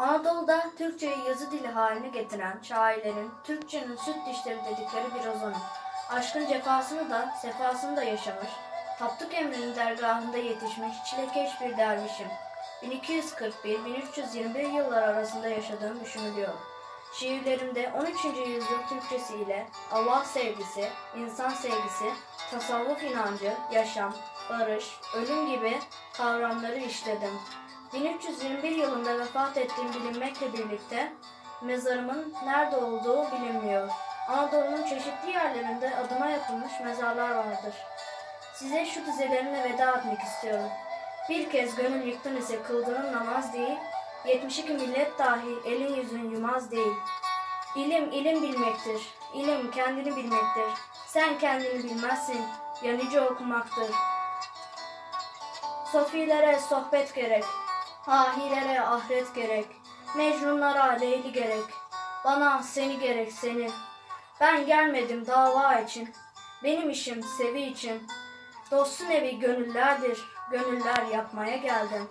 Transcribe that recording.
Anadolu'da Türkçeyi yazı dili haline getiren şairlerin Türkçenin süt dişleri dedikleri bir ozanım. Aşkın cefasını da sefasını da yaşamış, Tapduk Emre'nin dergahında yetişmiş çilekeş bir dervişim. 1241-1321 yıllar arasında yaşadığım düşünülüyor. Şiirlerimde 13. yüzyıl Türkçesi ile Allah sevgisi, insan sevgisi, tasavvuf inancı, yaşam, barış, ölüm gibi kavramları işledim. 1321 yılında vefat ettiğim bilinmekle birlikte mezarımın nerede olduğu bilinmiyor. Anadolu'nun çeşitli yerlerinde adıma yapılmış mezarlar vardır. Size şu dizelerimle veda etmek istiyorum. Bir kez gönül yıktın ise kıldığın namaz değil, 72 millet dahi elin yüzün yumaz değil. İlim ilim bilmektir, ilim kendini bilmektir. Sen kendini bilmezsin, yanıcı okumaktır. Sofilere sohbet gerek, ahilere ahiret gerek, mecnunlara leyli gerek, bana seni gerek seni. Ben gelmedim dava için, benim işim sevi için. Dostun evi gönüllerdir, gönüller yapmaya geldim.